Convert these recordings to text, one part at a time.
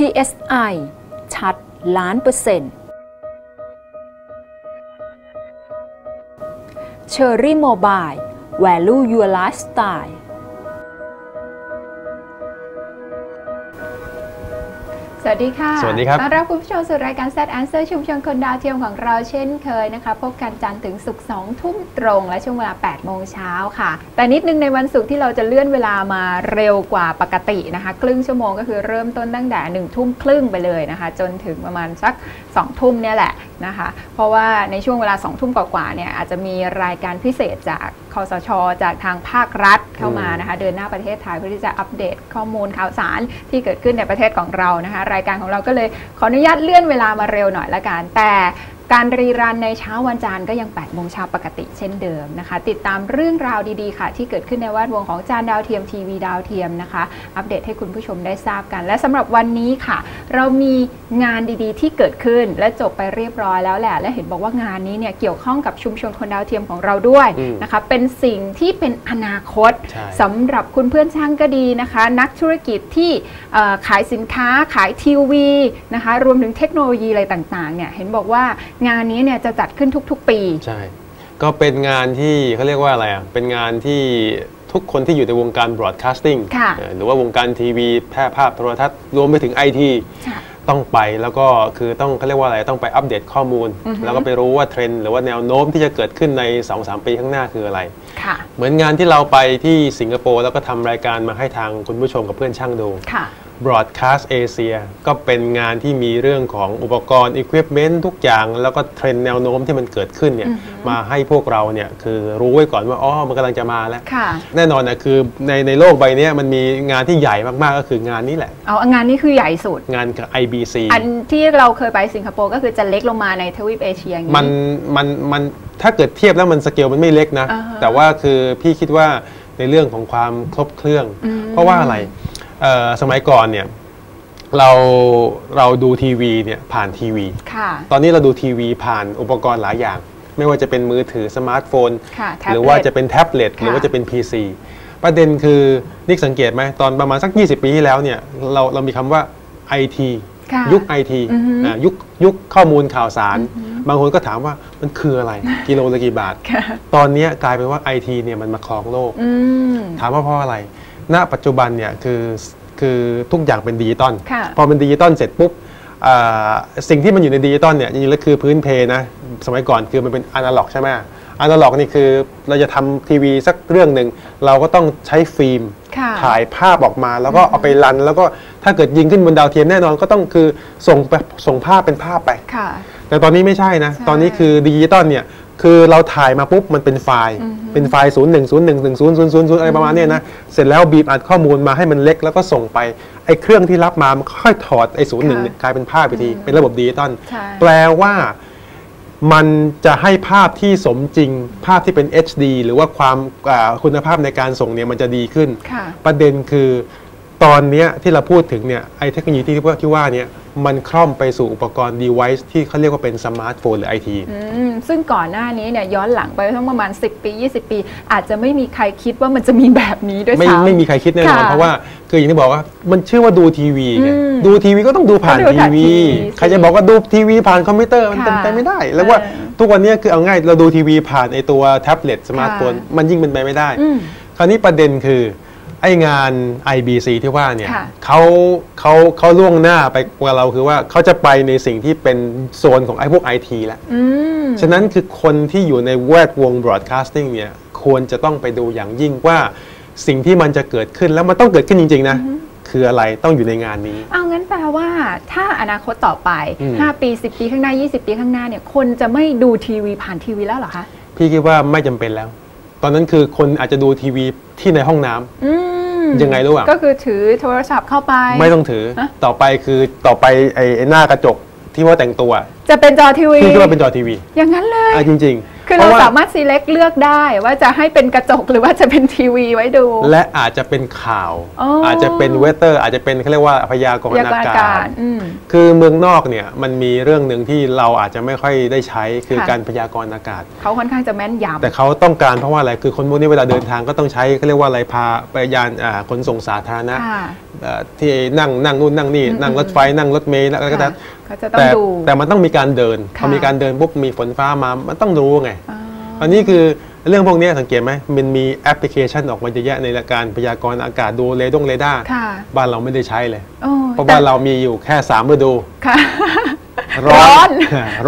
PSI ชัดล้านเปอร์เซ็นต์ Cherry Mobile Value Your Lifestyle วัสดีค่ะ สวัสดีครับต้อนรับคุณผู้ชมสู่รายการ Set Answer ชุมชนคนดาวเทียมของเราเช่นเคยนะคะ พบกันจันทร์ถึงศุกร์2ทุ่มตรง และช่วงเวลา8โมงเช้าค่ะ แต่นิดนึงในวันศุกร์ที่เราจะเลื่อนเวลามาเร็วกว่าปกตินะคะ ครึ่งชั่วโมงก็คือเริ่มต้นตั้งแต่1ทุ่มครึ่งไปเลยนะคะ จนถึงประมาณสัก2ทุ่มเนี่ยแหละนะคะ เพราะว่าในช่วงเวลา2ทุ่มกว่าๆเนี่ยอาจจะมีรายการพิเศษจากคอสช จากทางภาครัฐเข้ามานะคะ เดินหน้าประเทศไทยเพื่อที่จะอัปเดตข้อมูลข่าวสารที่เกิดขึ้นในประเทศของเรานะคะรายการของเราก็เลยขออนุญาตเลื่อนเวลามาเร็วหน่อยละกันแต่ การรีรันในเช้าวันจันทร์ก็ยัง8โมงเช้าปกติเช่นเดิมนะคะ ติดตามเรื่องราวดีๆค่ะ ที่เกิดขึ้นในแวดวงของจานดาวเทียมทีวีดาวเทียมนะคะ อัปเดตให้คุณผู้ชมได้ทราบกัน และสำหรับวันนี้ค่ะ เรามีงานดีๆ ที่เกิดขึ้นและจบไปเรียบร้อยแล้วแหละ และเห็นบอกว่างานนี้เนี่ยเกี่ยวข้องกับชุมชนคนดาวเทียมของเราด้วยอืมนะคะเป็นสิ่งที่เป็นอนาคตใช่สำหรับคุณเพื่อนช่างก็ดีนะคะ นักธุรกิจที่เอ่อขายสินค้าขายทีวีนะคะรวมถึงเทคโนโลยีอะไรต่างๆเนี่ยเห็นบอกว่างานนี้เนี่ยจะจัดขึ้นทุกๆ ปี ใช่ ก็เป็นงานที่เขาเรียกว่าอะไรอะ เป็นงานที่ทุกคนที่อยู่ในวงการ broadcasting ค่ะเอ่อหรือว่าวงการทีวีแพร่ภาพโทรทัศน์รวมไปถึงไอทีค่ะต้องไปแล้วก็คือต้องเขาเรียกว่าอะไรต้องไปอัปเดตข้อมูลอือฮึแล้วก็ไปรู้ว่าเทรนด์หรือว่าแนวโน้มที่จะเกิดขึ้นใน 2-3 ปีข้างหน้าคืออะไรค่ะเหมือนงานที่เราไปที่สิงคโปร์แล้วก็ทำรายการมาให้ทางคุณผู้ชมกับเพื่อนช่างดูค่ะ Broadcast Asia ก็เป็นงานที่มีเรื่องของอุปกรณ์ Equipment ทุกอย่าง แล้วก็เทรนด์แนวโน้มที่มันเกิดขึ้นเนี่ยอือฮึมาให้พวกเราเนี่ยคือรู้ไว้ก่อนว่าอ๋อมันกำลังจะมาแล้วค่ะแน่นอนนะคือในในโลกใบเนี้ยมันมีงานที่ใหญ่มากๆก็คืองานนี้แหละเอางานนี้คือใหญ่สุดงานกับ IBC อันที่เราเคยไปสิงคโปร์ก็คือจะเล็กลงมาในทวีปเอเชียอย่างนี้มันมันมันถ้าเกิดเทียบแล้วมันสเกลมันไม่เล็กนะอ่าฮะแต่ว่าคือพี่คิดว่าในเรื่องของความครบเครื่องอืมเพราะว่าอะไรเอ่อ สมัยก่อนเนี่ยเราเราดูทีวีเนี่ยผ่านทีวีค่ะตอนนี้เราดูทีวีผ่านอุปกรณ์หลายอย่าง ไม่ว่าจะเป็นมือถือสมาร์ทโฟนค่ะหรือว่าจะเป็นแท็บเล็ตค่ะหรือว่าจะเป็น PC ประเด็นคือนิกสังเกตไหมตอนประมาณสัก 20 ปีที่แล้วเนี่ยเราเรามีคำว่า IT ค่ะยุค IT อือฮึอ่ายุคยุคข้อมูลข่าวสาร บางคนก็ถามว่ามันคืออะไร กิโลละกี่บาทค่ะตอนเนี้ยกลายเป็นว่า IT เนี่ยมันมาครองโลกอืมถามว่าเพราะอะไร ณปัจจุบันเนี่ยคือคือทุกอย่างเป็นดิจิตอลค่ะพอเป็นดิจิตอลเสร็จปุ๊บอ่าสิ่งที่มันอยู่ในดิจิตอลเนี่ยจริงๆแล้วคือพื้นเพนะสมัยก่อนคือมันเป็นอนาล็อกใช่ไหมอนาล็อกนี่คือเราจะทำทีวีสักเรื่องหนึ่งเราก็ต้องใช้ฟิล์มค่ะถ่ายภาพออกมาแล้วก็เอาไปรัน แล้วก็ถ้าเกิดยิงขึ้นบนดาวเทียมแน่นอนก็ต้องคือส่งไปส่งภาพเป็นภาพไปค่ะแต่ตอนนี้ไม่ใช่นะใช่ตอนนี้คือดิจิตอลเนี่ย คือเราถ่ายมาปุ๊บมันเป็นไฟล์ เป็นไฟล์0 1 0 1 1 0 0 0 0อะไรประมาณเนี้ยนะ เสร็จแล้วบีบอัดข้อมูลมาให้มันเล็กแล้วก็ส่งไป ไอ้เครื่องที่รับมามันค่อยถอดไอ้0 1เนี่ยกลายเป็นภาพไปที เป็นระบบดิจิตอลใช่แปลว่ามันจะให้ภาพที่สมจริง ภาพที่เป็น HD หรือว่าความอ่าคุณภาพในการส่งเนี่ยมันจะดีขึ้นค่ะประเด็นคือ ตอนเนี้ยที่เราพูดถึงเนี่ยไอเทคโนโลยีที่ว่าที่ว่าเนี่ยมันคล่อมไปสู่อุปกรณ์ device ที่เขาเรียกว่าเป็นสมาร์ทโฟนหรือไอทีอืมซึ่งก่อนหน้านี้เนี่ยย้อนหลังไปทั้งประมาณ 10 ปี 20 ปี อาจจะไม่มีใครคิดว่ามันจะมีแบบนี้ด้วยไม่ซ้ำไม่มีใครคิดแน่นอนค่ะเพราะว่าคืออย่างที่บอกว่ามันชื่อว่าดูทีวีไงอืมดูทีวีก็ต้องดูผ่านก็ดูทีผ่านวีทีวีใครจะบอกว่าดูทีวีผ่านคอมพิวเตอร์มันเป็นค่ะไปไม่ได้ แล้วว่าเออทุกวันเนี้ยคือเอาง่ายเราดูทีวีผ่านไอตัวแท็บเล็ตสมาร์ทโฟนค่ะมันยิ่งเป็นไปไม่ได้อืมคราวนี้ประเด็นคือ ไอ้งาน IBC ที่ว่าเนี่ยค่ะเขาเขาเขาล่วงหน้าไปกว่าเราคือว่าเขาจะไปในสิ่งที่เป็นโซนของไอ้พวกไอทีแล้ว อืม ฉะนั้นคือคนที่อยู่ในแวดวง broadcasting เนี่ยควรจะต้องไปดูอย่างยิ่งว่าสิ่งที่มันจะเกิดขึ้นแล้วมันต้องเกิดขึ้นจริง ๆ นะ คืออะไรต้องอยู่ในงานนี้ เอางั้นแปลว่าถ้าอนาคตต่อไป อืม 5 ปี 10 ปีข้างหน้า 20 ปีข้างหน้าเนี่ยคนจะไม่ดูทีวีผ่านทีวีแล้วเหรอคะ พี่คิดว่าไม่จำเป็นแล้ว ตอนนั้นคือคนอาจจะดูทีวีที่ในห้องน้ำอืมยังไงรู้อะก็คือถือโทรศัพท์เข้าไป ไม่ต้องถือ ฮะ ต่อไปคือต่อไปไอ้ไอ้หน้ากระจกที่ว่าแต่งตัว จะเป็นจอทีวีพี่คิดว่าเป็นจอทีวีอย่างนั้นเลย อะจริง คือเพเราราะว่าสามารถ select เลือกได้ว่าจะให้เป็นกระจกหรือว่าจะเป็นทีวีไว้ดู และอาจจะเป็นข่าวอ๋อออาจจะเป็นเวเตอร์ อาจจะเป็นเขาเรียกว่าพยากรพณ์ยากรณ์อากาอากาศศอืมคือเมืองนอกเนี่ยมันมีเรื่องหนึ่งที่เราอาจจะไม่ค่อยได้ใช้คือค่ะการพยากรณ์อากาศ เขาค่อนข้างจะแม่นยำแต่เขาต้องการเพราะว่าอะไรคือคนพวกนี้เวลาเดินทางก็ต้องใช้เขาเรียกว่าอะไรพาไปยานอ่าขนส่งสาธารณะค่ะเอ่อที่นั่งนั่งนู่นนั่งนี่อืมนั่งรถไฟนั่งรถเมล์แล้วก็ค่ะได้ เขาจะต้องแต่ดูแต่มันต้องมีการเดินพอค่ะมีการเดินปุ๊บมีฝนฟ้ามามันต้องรู้ไงอ๋ออันนี้คือเรื่องพวกนี้สังเกตไหมมันมีแอปพลิเคชันออกมาเยอะแยะในการพยากรณ์อากาศดูเรดงเรดาร์ค่ะบ้านเราไม่ได้ใช้เลยโอ้เพราะบ้านเรามีอยู่แค่สามฤดูค่ะร้อน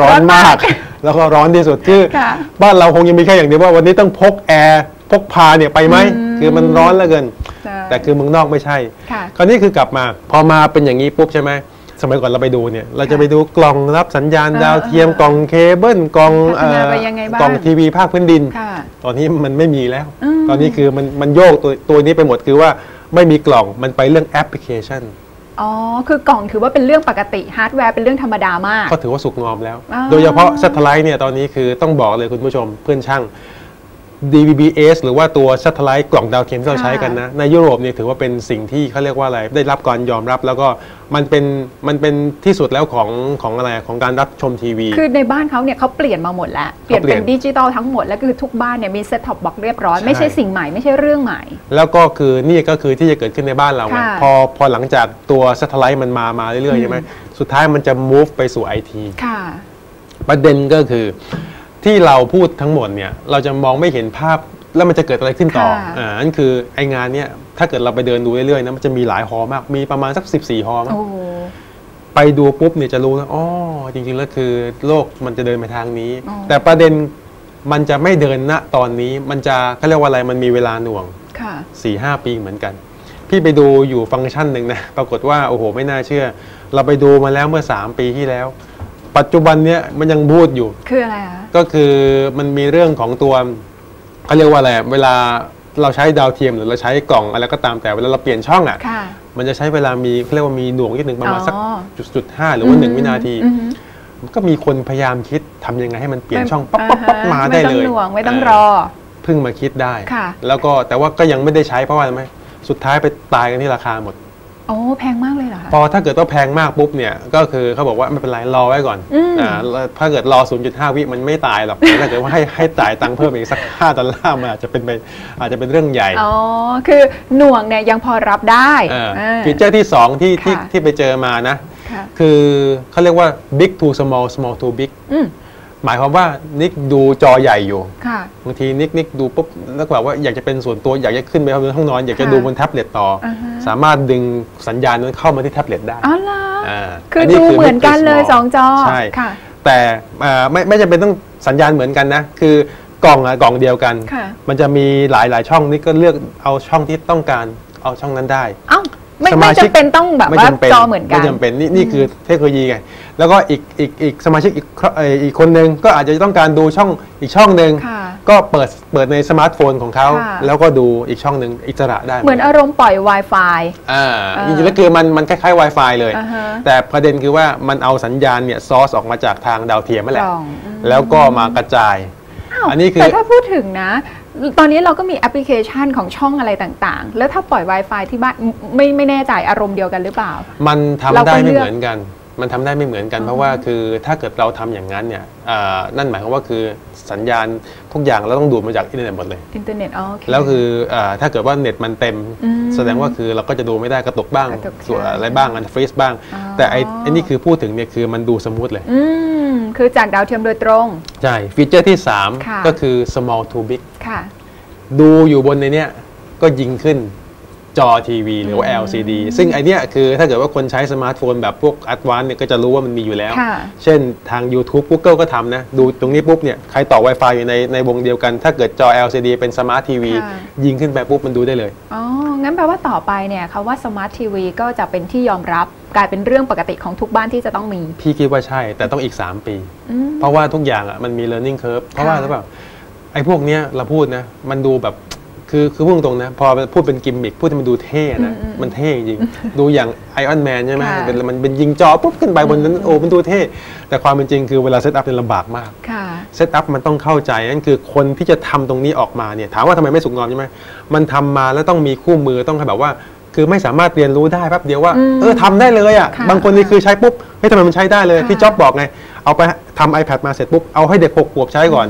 ร้อนร้อนมากร้อนมาก แล้วก็ร้อนที่สุดคือค่ะบ้านเราคงยังมีแค่อย่างเดียวว่าวันนี้ต้องพกแอร์พกพาเนี่ยไปไหมอืมคือมันร้อนเหลือเกินใช่แต่คือเมืองนอกไม่ใช่ค่ะคราวนี้คือกลับมา พอมาเป็นอย่างนี้ปุ๊บใช่ไหม สมัยก่อนเราไปดูเนี่ย เราจะไปดูกล่องรับสัญญาณเออดาวเทียมกล่องเคเบิลกล่องพัฒนาเอ่อไปยังไงบ้างกล่องทีวีภาคพื้นดินค่ะตอนนี้มันไม่มีแล้วอืมตอนนี้คือมันมันโยกตัวตัวนี้ไปหมดคือว่าไม่มีกล่องมันไปเรื่องแอปพลิเคชันอ๋อ คือกล่องถือว่าเป็นเรื่องปกติฮาร์ดแวร์เป็นเรื่องธรรมดามาก ก็ถือว่าสุกงอมแล้วอ่าโดยเฉพาะ s a t ไล t e เนี่ยตอนนี้คือต้องบอกเลยคุณผู้ชมเพื่อนช่าง DVB-S หรือว่าตัว s a t ไล t e กล่องดาวเทียมที่เราใช้กันนะ ในยุโรปเนี่ยถือว่าเป็นสิ่งที่เขาเรียกว่าอะไร ได้รับการยอมรับแล้วก็มันเป็นมันเป็นที่สุดแล้วของของอะไรของการรับชมทีวี คือในบ้านเขาเนี่ยเขาเปลี่ยนมาหมดแล้ว เปลี่ยนเขาเปลี่เป็ยนนดิจิตอลทั้งหมด แล้วคือทุกบ้านเนี่ยมีเซ็ตท็อปบ็อกเรียบร้อยใช่ไม่ใช่สิ่งใหม่ไม่ใช่เรื่องใหม่ แล้วก็คือนี่ก็คือที่จะเกิดขึ้นในบ้านเราไงค่ะพอพอหลังจากตัว s a t ไล t e มันมามาเรื่อยๆใช่ไหมสุดท้ายมันจะ move ไปสู่ IT ค่ะประเด็นก็คือ ที่เราพูดทั้งหมดเนี่ยเราจะมองไม่เห็นภาพแล้วมันจะเกิดอะไรขึ้นต่อค่ะอ่านั่นคือไองานเนี่ยถ้าเกิดเราไปเดินดูเรื่อยๆนะมันจะมีหลายฮอลล์มากมีประมาณสัก 14ฮอลล์มั้ง โอ้ไปดูปุ๊บเนี่ยจะรู้แล้วอ๋อจริงๆแล้วคือโลกมันจะเดินไปทางนี้ อ๋อ แต่ประเด็นมันจะไม่เดินณตอนนี้ มันจะเขาเรียกว่าอะไรมันมีเวลาหน่วงค่ะ 4ี่หปีเหมือนกัน พี่ไปดูอยู่ฟังก์ชันหนึ่งนะ ปรากฏว่าโอ้โหไม่น่าเชื่อ เราไปดูมาแล้วเมื่อ 3 ปีที่แล้ว ปัจจุบันเนี้ยมันยังพูดอยู่ คืออะไรคะ ก็คือมันมีเรื่องของตัวเขาเรียกว่าอะไรเวลาเราใช้ดาวเทียมหรือเราใช้กล่องอะไรก็ตามแต่เวลาเราเปลี่ยนช่องอะ ค่ะมันจะใช้เวลามีเขาเรียกว่ามีหน่วงนิดหนึ่งประมาณสักอ๋อ จุดจุดห้าหรือว่าหนึ่งวินาทีอือหือมันก็มีคนพยายามคิดทำยังไงให้มันเปลี่ยนช่องปั๊บาปั๊บปั๊บฮะมาได้เลยไม่ต้องหน่วงไม่ต้องรอ เพิ่งมาคิดได้ ค่ะ แล้วก็แต่ว่าก็ยังไม่ได้ใช้เพราะว่าอะไรไหมสุดท้ายไปตายกันที่ราคาหมด โอ้แพงมากเลยเหรอคะ พอถ้าเกิดว่าแพงมากปุ๊บเนี่ยก็คือเขาบอกว่าไม่เป็นไรรอไว้ก่อนอืมอ่าแล้วถ้าเกิดรอ 0.5 วิมันไม่ตายหรอกแต่ถ้าเกิดว่าให้ให้จ่ายตังค์เพิ่มอีกสัก 5 ดอลลาร์มันอาจจะเป็นไปอาจจะเป็นเรื่องใหญ่อ๋อ คือหน่วงเนี่ยยังพอรับได้เอออ่าฟีเจอร์ที่ 2 ที่ที่ค่ะ ที่ไปเจอมานะ ค่ะคือเขาเรียกว่า big to small small to big อืม หมายความว่านิกดูจอใหญ่อยู่ค่ะ บางทีนิกนิกดูปุ๊บแล้วแบบว่าอยากจะเป็นส่วนตัวอยากจะขึ้นไปบนห้องนอน อยากจะค่ะดูบนแท็บเล็ตต่อออ่าฮะสามารถดึงสัญญาณนั้นเข้ามาที่แท็บเล็ตได้อ๋อเหรออ่าคือนี้ดูเหมือน big to กันเลย small สองจอใช่ค่ะ แต่อ่าไม่ไม่จำเป็นต้องสัญญาณเหมือนกันนะ คือกล่องอะกล่องเดียวกันค่ะมันจะมีหลายหลายช่องนี่ก็เลือกเอาช่องที่ต้องการเอาช่องนั้นได้ เอ้า ไม่สไม่มาชิกจำเป็นต้องแบบไม่ว่าจำเป็นจอเหมือนกัน ไม่จำเป็นนี่นี่คือเทคโนโลยีไงแล้วก็อีกอีกอีกสมาชิกอีกครเอ่ออีกคนนึงก็อาจจะต้องการดูช่องอีกช่องหนึ่งค่ะก็เปิดเปิดในสมาร์ทโฟนของเขาค่ะ แล้วก็ดูอีกช่องหนึ่งอิสระได้เหมือนอารมณ์ปล่อย Wi-Fi อ่าอ่าจริงๆแล้วคือมันมันคล้ายๆ Wi-Fi เลย อ่าฮะแต่ประเด็นคือว่ามันเอาสัญญาณเนี่ยซอร์สออกมาจากทางดาวเทียมนั่นแหกละล่องอืม แล้วก็มากระจาย อ้าวอันนี้คือ แต่ถ้าพูดถึงนะ ตอนนี้เราก็มีแอปพลิเคชันของช่องอะไรต่างๆ แล้วถ้าปล่อย Wi-Fi ที่บ้านไม่ไม่แน่ใจอารมณ์เดียวกันหรือเปล่า มันทำเราก็ได้ไม่เลือกเหมือนกัน มันทำได้ไม่เหมือนกัน เพราะว่าคือถ้าเกิดเราทำอย่างนั้นเนี่ยอ่านั่นหมายความว่าคือสัญญาณ ทุกอย่างเราต้องดูดมาจากอินเทอร์เน็ตหมดเลย อินเทอร์เน็ตอ๋อโอเค แล้วคืออาถ้าเกิดว่าเน็ตมันเต็ม อืมแสดงว่าคือเราก็จะดูไม่ได้กระตุกบ้างกระตุกส่วนใช่อะไรบ้างอันฟรีซบ้าง อ๋อ แต่ไอ้ไอ้นี่คือพูดถึงเนี่ยคือมันดูสมูทเลย อืม คือจากดาวเทียมโดยตรง ใช่ ฟีเจอร์ที่ ค่ะ 3 ก็คือ small to big ค่ะ ดูอยู่บนในเนี้ยก็ยิงขึ้น จอทีวีหรือว่า LCD ซึ่งไอเนี้ยคือถ้าเกิดว่าคนใช้สมาร์ทโฟนแบบพวก Advanced เนี่ยก็จะรู้ว่ามันมีอยู่แล้วค่ะเช่นทาง YouTube Google ก็ทำนะ ดูตรงนี้ปุ๊บเนี่ยใครต่อ Wi-Fi อยู่ในในวงเดียวกัน ถ้าเกิดจอ LCD เป็นสมาร์ททีวีค่ะยิงขึ้นไปปุ๊บมันดูได้เลย อ๋อ งั้นแปลว่าต่อไปเนี่ยคาว่าสมาร์ททีวีก็จะเป็นที่ยอมรับกลายเป็นเรื่องปกติของทุกบ้านที่จะต้องมี พี่คิดว่าใช่แต่ต้องอีก 3 ปีอืมเพราะว่าทุกอย่างอะมันมี learning curve เพราะว่าค่ะหรือเปล่าไอ้พวกเนี้ยเราพูดนะมันดูแบบ คือคือพูดตรงๆนะ พอพูดเป็นกิมมิคพูดให้มันดูเท่นะอืมอืมมันเท่จริง ดูอย่างไอออนแมนใช่ไหมค่ะเป็นมันเป็นยิงจอปุ๊บขึ้นไปบนนั้นโอ้มันดูเท่ แต่ความเป็นจริงคือเวลาเซตอัพเนี่ยลำบากมากค่ะเซตอัพมันต้องเข้าใจนั่นคือคนที่จะทำตรงนี้ออกมาเนี่ยถามว่าทำไมไม่สุกงอมใช่ไหมมันทำมาแล้วต้องมีคู่มือต้องให้แบบว่า คือไม่สามารถเรียนรู้ได้แป๊บเดียวว่าอืมเออทำได้เลยอะค่ะบางคนนี่คือใช้ปุ๊บเฮ้ยทำไมมันใช้ได้เลยค่ะพี่จ๊อบบอกไงเอาไปทำ iPad มาเสร็จปุ๊บเอาให้เด็กหกขวบใช้ก่อน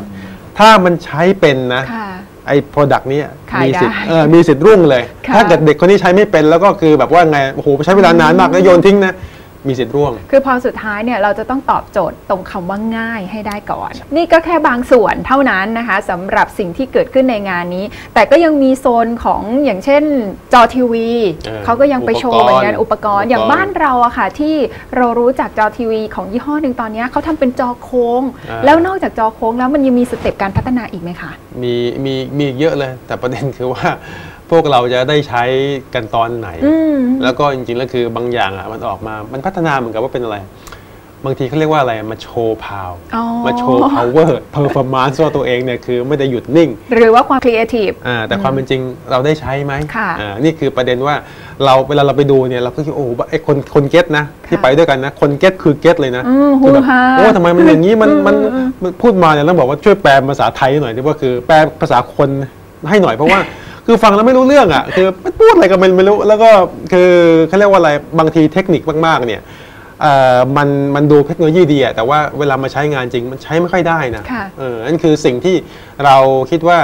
ถ้ามันใช้เป็นนะค่ะไอ้ product เนี้ขายมีสิทธิ์ได้เออมีสิทธิ์รุ่งเลย ค่ะ ถ้าเกิดเด็กคนนี้ใช้ไม่เป็นแล้วก็คือแบบว่าไงโอ้โหใช้เวลานานมากแล้วโยนทิ้งนะ มีสิทธิ์ร่วง คือพอสุดท้ายเนี่ยเราจะต้องตอบโจทย์ตรงคำว่าง่ายให้ได้ก่อน นี่ก็แค่บางส่วนเท่านั้นนะคะสำหรับสิ่งที่เกิดขึ้นในงานนี้ แต่ก็ยังมีโซนของอย่างเช่นจอทีวีเออเขาก็ยังไปโชว์เหมือนกันอุอุปปกกรรณ์ณ์อย่างอุปกรณ์บ้านเราอะค่ะที่เรารู้จากจอทีวี ของยี่ห้อหนึ่งตอนเนี้ยเขาทำเป็นจอโค้งอ่าแล้วนอกจากจอโค้งแล้วมันยังมีสเต็ปการพัฒนาอีกไหมคะมีมีมีอีกเยอะเลย แต่ประเด็นคือว่า พวกเราจะได้ใช้กันตอนไหนอืมแล้วก็จริงๆแล้วคือบางอย่างอะมันออกมา มันพัฒนาเหมือนกับว่าเป็นอะไร บางทีเขาเรียกว่าอะไรมาโชว์พาวอ๋อมาโชว์ power performance ว่าตัวเองเนี่ยคือไม่ได้หยุดนิ่ง หรือว่าความครีเอทีฟอ่าแต่ความเป็นจริงเราได้ใช้ไหมค่ะอ่านี่คือประเด็นว่าเราเวลาเราไปดูเนี่ยเราก็คิดโอ้โหไอคนคนเก็ตนะ ที่ค่ะไปด้วยกันนะ คนเก็ตคือเก็ตเลยนะอืมคือแบบฮูฮาโอ้ทำไมมันอย่างนี้มันมันอืมอืมมันพูดมาเนี่ยต้องบอกว่าช่วยแปลภาษาไทยหน่อยที่ว่าคือแปลภาษาคนให้หน่อยเพราะว่า คือฟังแล้วไม่รู้เรื่องอะคือมันพูดอะไรกันมันไม่รู้แล้วก็คือเขาเรียกว่าอะไรบางทีเทคนิคมากๆเนี่ยเอ่อมันมันดูเทคโนโลยีดีอะแต่ว่าเวลามาใช้งานจริงมันใช้ไม่ค่อยได้นะค่ะเออนั่นคือสิ่งที่เราคิดว่า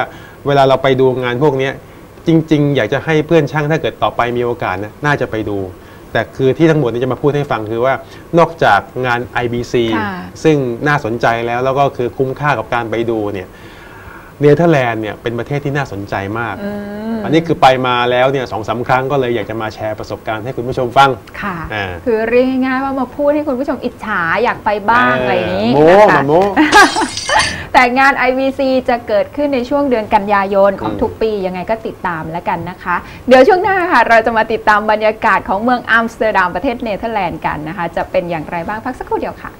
เวลาเราไปดูงานพวกเนี้ยจริง ๆ อยากจะให้เพื่อนช่างถ้าเกิดต่อไปมีโอกาสนะน่าจะไปดู แต่คือที่ทั้งหมดนี้จะมาพูดให้ฟังคือว่านอกจากงาน IBC ค่ะซึ่งน่าสนใจแล้วแล้วก็คือคุ้มค่ากับการไปดูเนี่ย เนเธอร์แลนด์เนี่ยเป็นประเทศที่น่าสนใจมากอืมอันนี้คือไปมาแล้วเนี่ยสองสามครั้งก็เลยอยากจะมาแชร์ประสบการณ์ให้คุณผู้ชมฟัง ค่ะอ่าคือเรียกง่ายๆว่ามาพูดให้คุณผู้ชมอิจฉาอยากไปบ้างอะไรอย่างนี้โม้นะคะมาโม้แต่งาน IVC จะเกิดขึ้นในช่วงเดือนกันยายนของอืมทุกปี ยังไงก็ติดตามแล้วกันนะคะ เดี๋ยวช่วงหน้าค่ะ เราจะมาติดตามบรรยากาศของเมืองอัมสเตอร์ดัมประเทศเนเธอร์แลนด์กันนะคะ จะเป็นอย่างไรบ้างพักสักครู่เดียวค่ะ